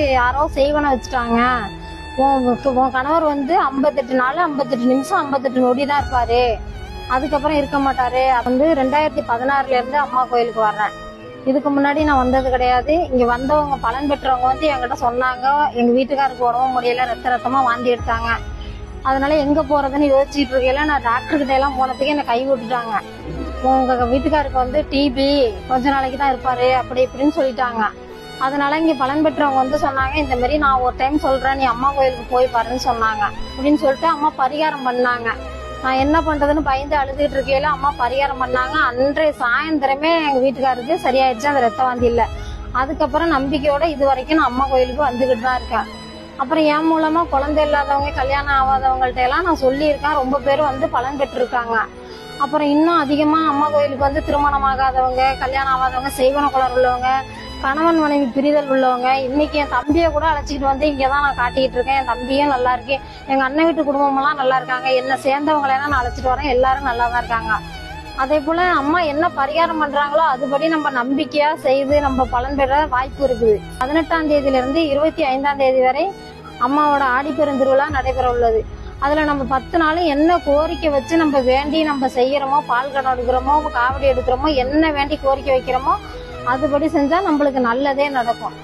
யாரோ செய்வனை வச்சுட்டாங்க. உன் உன் கணவர் வந்து ஐம்பத்தெட்டு நாள் ஐம்பத்தெட்டு நிமிஷம் ஐம்பத்தெட்டு நொடி தான் இருப்பாரு. அதுக்கப்புறம் இருக்க மாட்டாரு. அது வந்து ரெண்டாயிரத்தி பதினாறுல இருந்து அம்மா கோயிலுக்கு வர்றேன். இதுக்கு முன்னாடி நான் வந்தது கிடையாது. இங்க வந்தவங்க பலன் பெற்றவங்க வந்து என்கிட்ட சொன்னாங்க. எங்க வீட்டுக்காருக்கு உடம்பு முடியல ரத்த ரத்தமா வாந்தி எடுத்தாங்க. அதனால எங்க போறதுன்னு யோசிச்சுட்டு இருக்கையில நான் டாக்டர் கிட்ட எல்லாம் போனதுக்கு என்னை கை விட்டுட்டாங்க. உங்க வீட்டுக்காருக்கு வந்து டிபி கொஞ்ச நாளைக்கு தான் இருப்பாரு. அப்படி இப்படின்னு சொல்லிட்டாங்க. அதனால இங்க பலன் பெற்றவங்க வந்து சொன்னாங்க இந்த மாதிரி நான் ஒரு டைம் சொல்றேன் நீ அம்மா கோயிலுக்கு போய் பாருன்னு சொன்னாங்க. அப்படின்னு சொல்லிட்டு அம்மா பரிகாரம் பண்ணாங்க. நான் என்ன பண்றதுன்னு பயந்து அழுதுகிட்டு இருக்கையில அம்மா பரிகாரம் பண்ணாங்க. அன்றைய சாயந்தரமே எங்க வீட்டுக்காருக்கு சரியாயிடுச்சு அந்த ரத்த வாந்தி இல்ல. அதுக்கப்புறம் நம்பிக்கையோட இது வரைக்கும் நான் அம்மா கோயிலுக்கு வந்துகிட்டு தான் இருக்கேன். அப்புறம் என் மூலமா குழந்தை இல்லாதவங்க கல்யாணம் ஆகாதவங்கள்ட்ட எல்லாம் நான் சொல்லியிருக்கேன். ரொம்ப பேர் வந்து பலன் பெற்றிருக்காங்க. அப்புறம் இன்னும் அதிகமா அம்மா கோயிலுக்கு வந்து திருமணம் ஆகாதவங்க கல்யாணம் ஆகாதவங்க செய்வன குளர் உள்ளவங்க கணவன் மனைவி பிரிதல் உள்ளவங்க இன்னைக்கு என் தம்பியை கூட அழைச்சிக்கிட்டு வந்து இங்கே தான் நான் காட்டிக்கிட்டு இருக்கேன். என் தம்பியும் நல்லா இருக்கு. எங்க அண்ணன் வீட்டு குடும்பமெல்லாம் நல்லா இருக்காங்க. என்ன சேர்ந்தவங்களை நான் அழைச்சிட்டு வரேன். எல்லாரும் நல்லா தான் இருக்காங்க. அதே போல அம்மா என்ன பரிகாரம் பண்றாங்களோ அதுபடி நம்ம நம்பிக்கையா செய்து நம்ம பலன் பெற வாய்ப்பு இருக்குது. பதினெட்டாம் தேதியில இருந்து இருபத்தி ஐந்தாம் தேதி வரை அம்மாவோட ஆடிப்பெருந்திருவிழா நடைபெற உள்ளது. அதுல நம்ம பத்து நாளும் என்ன கோரிக்கை வச்சு நம்ம வேண்டி நம்ம செய்யறோமோ பால் கடன் எடுக்கிறோமோ காவடி எடுக்கிறோமோ என்ன வேண்டி கோரிக்கை வைக்கிறோமோ அதுபடி செஞ்சா நம்மளுக்கு நல்லதே நடக்கும்.